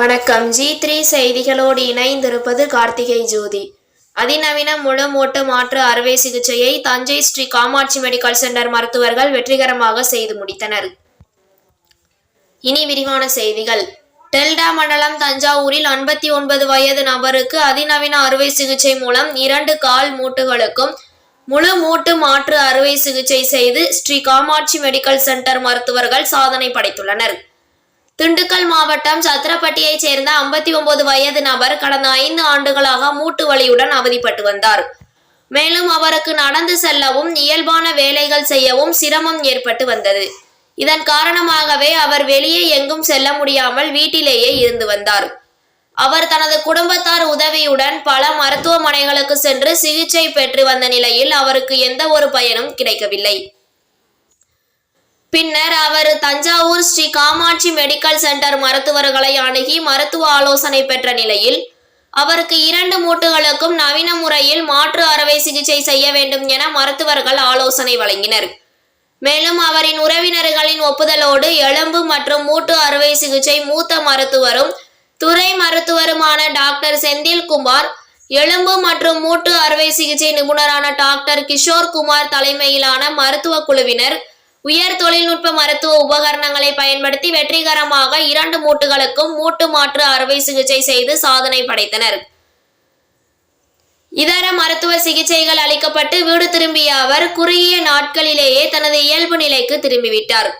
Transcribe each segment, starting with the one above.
வணக்கம். G three செய்திகளோடு இணைந்திருப்பது கார்த்திகை ஜோதி. அதிநவீன முழமூட்டு மாற்று அறுவை சிகிச்சையை தஞ்சை ஸ்ரீ காமாட்சி மெடிக்கல் சென்டர் மருத்துவர்கள் வெற்றிகரமாக செய்து முடித்தனர். இனி விரிவான செய்திகள். டெல்டா மண்டலம் தஞ்சாவூரில் ஐம்பத்தி ஒன்பது வயது நபருக்கு அதிநவீன அறுவை சிகிச்சை மூலம் இரண்டு கால் மூட்டுகளுக்கும் முழு மூட்டு மாற்று அறுவை சிகிச்சை செய்து ஸ்ரீ காமாட்சி மெடிக்கல் சென்டர் மருத்துவர்கள் சாதனை படைத்துள்ளனர். திண்டுக்கல் மாவட்டம் சத்திரப்பட்டியைச் சேர்ந்த 59 ஒன்பது வயது நபர் கடந்த ஐந்து ஆண்டுகளாக மூட்டு வலியுடன் அவதிப்பட்டு வந்தார். மேலும் அவருக்கு நடந்து செல்லவும் இயல்பான வேலைகள் செய்யவும் சிரமம் ஏற்பட்டு வந்தது. இதன் காரணமாகவே அவர் வெளியே எங்கும் செல்ல முடியாமல் வீட்டிலேயே இருந்து வந்தார். அவர் தனது குடும்பத்தார் உதவியுடன் பல மருத்துவமனைகளுக்கு சென்று சிகிச்சை பெற்று வந்த நிலையில் அவருக்கு எந்த ஒரு பயனும் கிடைக்கவில்லை. பின்னர் அவர் தஞ்சாவூர் ஸ்ரீ காமாட்சி மெடிக்கல் சென்டர் மருத்துவர்களை அணுகி மருத்துவ ஆலோசனை பெற்ற நிலையில் அவருக்கு இரண்டு மூட்டுகளுக்கும் நவீன முறையில் மாற்று அறுவை சிகிச்சை செய்ய வேண்டும் என மருத்துவர்கள் ஆலோசனை வழங்கினர். மேலும் அவரின் உறவினர்களின் ஒப்புதலோடு எலும்பு மற்றும் மூட்டு அறுவை சிகிச்சை மூத்த மருத்துவரும் துறை மருத்துவருமான டாக்டர் செந்தில்குமார் எலும்பு மற்றும் மூட்டு அறுவை சிகிச்சை நிபுணரான டாக்டர் கிஷோர் குமார் தலைமையிலான மருத்துவ குழுவினர் உயர் தொழில்நுட்ப மருத்துவ உபகரணங்களை பயன்படுத்தி வெற்றிகரமாக இரண்டு மூட்டுகளுக்கும் மூட்டு மாற்று அறுவை சிகிச்சை செய்து சாதனை படைத்தனர். இதர மருத்துவ சிகிச்சைகள் அளிக்கப்பட்டு வீடு திரும்பிய அவர் குறுகிய நாட்களிலேயே தனது இயல்பு நிலைக்கு திரும்பிவிட்டார்.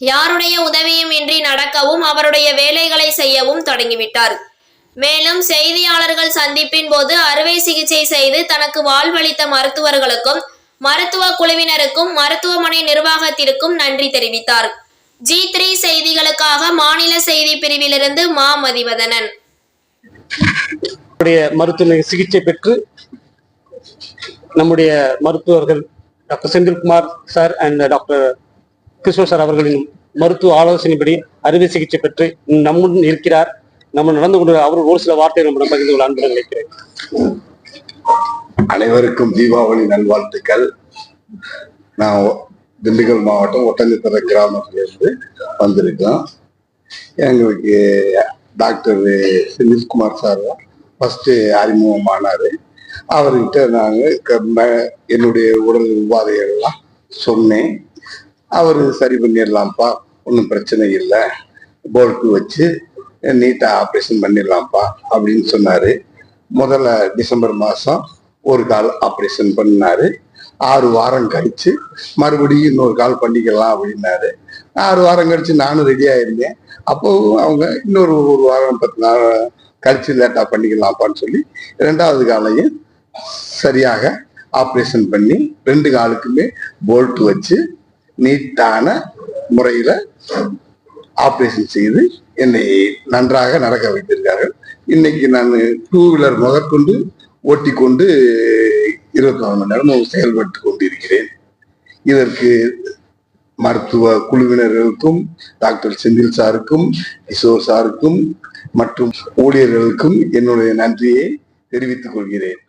யாருடைய உதவியும் இன்றி நடக்கவும் அவருடைய வேலைகளை செய்யவும் தொடங்கிவிட்டார். மேலும் செய்தியாளர்கள் சந்திப்பின் போது அறுவை சிகிச்சை செய்து தனக்கு வாழ்வளித்த மருத்துவர்களுக்கும் மருத்துவ குழுவினருக்கும் மருத்துவமனை நிர்வாகத்திற்கும் நன்றி தெரிவித்தார். ஜி த்ரீ செய்திகளுக்காக மாநில செய்தி பிரிவிலிருந்து மா. மதிவதனன். மருத்துவ சிகிச்சை பெற்று நம்முடைய மருத்துவர்கள் doctor Senthilkumar sir and doctor Kishore sir அவர்களின் மருத்துவ ஆலோசனைப்படி அறுவை சிகிச்சை பெற்று நம்முடன் இருக்கிறார். நம்ம நடந்து கொண்டு அவர் ஒரு சில வார்த்தைகள் நம்ம பகிர்ந்து கொள்ள அன்புடன் நினைக்கிறேன். அனைவருக்கும் தீபாவளி நல்வாழ்த்துக்கள். நான் திண்டுக்கல் மாவட்டம் ஒட்டஞ்சத்திர கிராமத்திலிருந்து வந்திருக்கோம் எங்களுக்கு டாக்டர் செந்தில்குமார் சார் ஃபர்ஸ்ட் அறிமுகமானார். அவர்கிட்ட நாங்கள் என்னுடைய உடல் உபாதைகள்லாம் சொன்னேன். அவர் சரி பண்ணிடலாம்ப்பா ஒன்றும் பிரச்சனை இல்லை. போல்ட்டு வச்சு நீட்டாக ஆப்ரேஷன் பண்ணிடலாம்ப்பா அப்படின்னு சொன்னார். முதல்ல டிசம்பர் மாதம் ஒரு கால் ஆப்ரேஷன் பண்ணாரு ஆறு வாரம் கழிச்சு மறுபடியும் இன்னொரு கால் பண்ணிக்கலாம் அப்படின்னாரு. ஆறு வாரம் கழிச்சு நானும் ரெடியாக இருந்தேன் அப்போவும் அவங்க இன்னொரு ஒரு வாரம் பத்து நாள் கழிச்சு லேட்டாக பண்ணிக்கலாம்ப்பான்னு சொல்லி ரெண்டாவது காலையும் சரியாக ஆப்ரேஷன் பண்ணி ரெண்டு காலுக்குமே போல்ட் வச்சு நீட்டான முறையில் ஆப்ரேஷன் செய்து என்னை நன்றாக நடக்க வைத்திருக்கார்கள். இன்னைக்கு நான் டூ வீலர் முதற்கொண்டு ஓட்டிக்கொண்டு இருபத்தி நாலு மணி நேரம் செயல்பட்டு கொண்டிருக்கிறேன். இதற்கு மருத்துவ குழுவினர்களுக்கும் டாக்டர் செந்தில் சாருக்கும் கிஷோர் சாருக்கும் மற்றும் ஊழியர்களுக்கும் என்னுடைய நன்றியை தெரிவித்துக் கொள்கிறேன்.